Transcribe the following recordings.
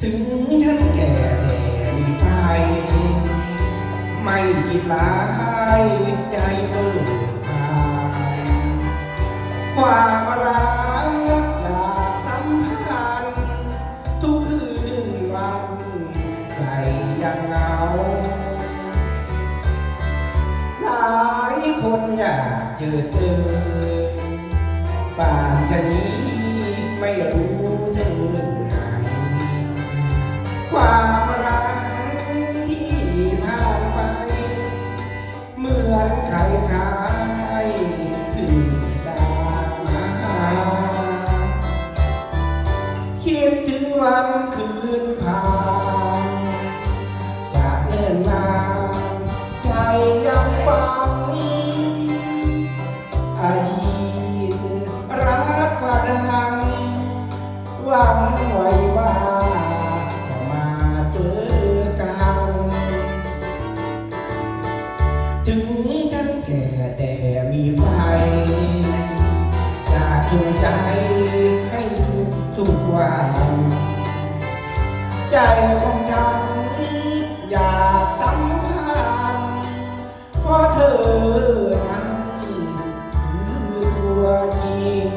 ถึงท่านแก่แต่มีไฟไม่คิดร้ายใจเบิกบานความรักจากสัมพันธ์ทุกคืนวันใครยังเหงาหลายคนอยากเจอเจอป่านชะนี้ ไม่รู้เธออยู่ไหนความรักที่ผ่านไป เหมือนใครขายถึงดามาคิดถึงวันคืนผ่านจากเนิ่นนานใจยังฟัง ถึงฉันแก่แต่มีไฟอยากชูใจให้ทุกทุกวัน ใจของฉันอยากสัมพันธ์เพราะเธอนั้นคือตัวจริง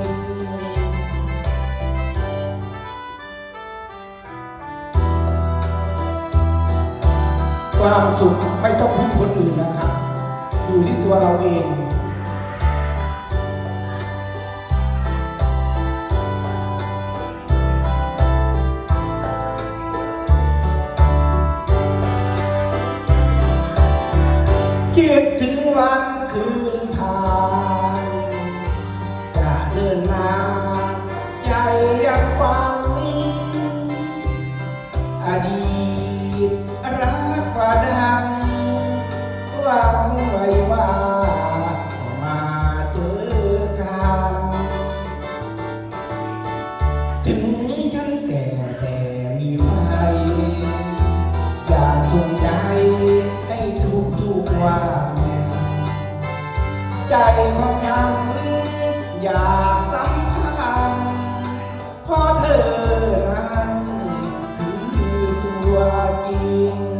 ความสุขไม่ต้องพึ่งคนอื่นนะครับ อยู่ที่ตัวเราเองคิดถึงวันคืน ถึงฉันแก่แต่มีไฟอยากาจงใจให้ทุกทุกวันใจของฉันอยากสัมคัญเพราะเธอนั้นคือตัวจริง